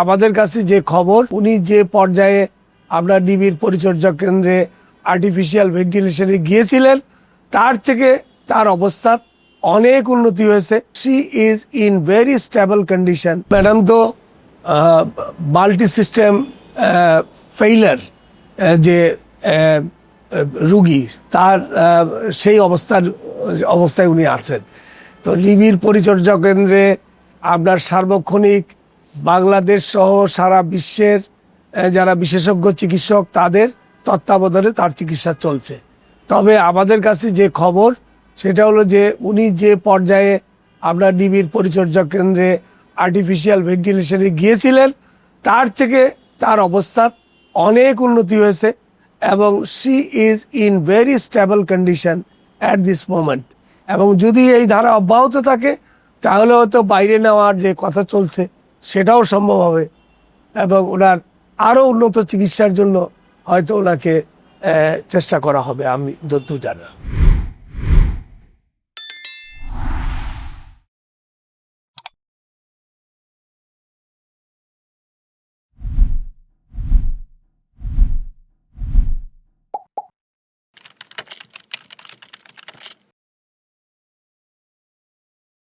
আমাদের কাছে যে খবর, উনি যে পর্যায়ে আমরা নিবিড় পরিচর্যা কেন্দ্রে আর্টিফিশিয়াল ভেন্টিলেশনে গিয়েছিলেন, তার থেকে তার অবস্থা অনেক উন্নতি হয়েছে। She is in very stable condition madam তো মাল্টি সিস্টেম ফেইলার যে রুগী, তার সেই অবস্থার, অবস্থায় উনি আছেন। তো নিবিড় পরিচর্যা কেন্দ্রে আপনার সার্বক্ষণিক বাংলাদেশ সহ সারা বিশ্বের যারা বিশেষজ্ঞ চিকিৎসক, তাদের তত্ত্বাবধানে তার চিকিৎসা চলছে। তবে আমাদের কাছে যে খবর, সেটা হলো যে উনি যে পর্যায়ে আমরা নিবিড় পরিচর্যা কেন্দ্রে আর্টিফিশিয়াল ভেন্টিলেশনে গিয়েছিলেন, তার থেকে তার অবস্থা অনেক উন্নতি হয়েছে এবং she is in very stable condition at this moment এবং যদি এই ধারা অব্যাহত থাকে, তাহলে হয়তো বাইরে নেওয়ার যে কথা চলছে সেটাও সম্ভব হবে। এবং ওনার আরও উন্নত চিকিৎসার জন্য হয়তো ওনাকে চেষ্টা করা হবে, আমি যদ্দূর জানা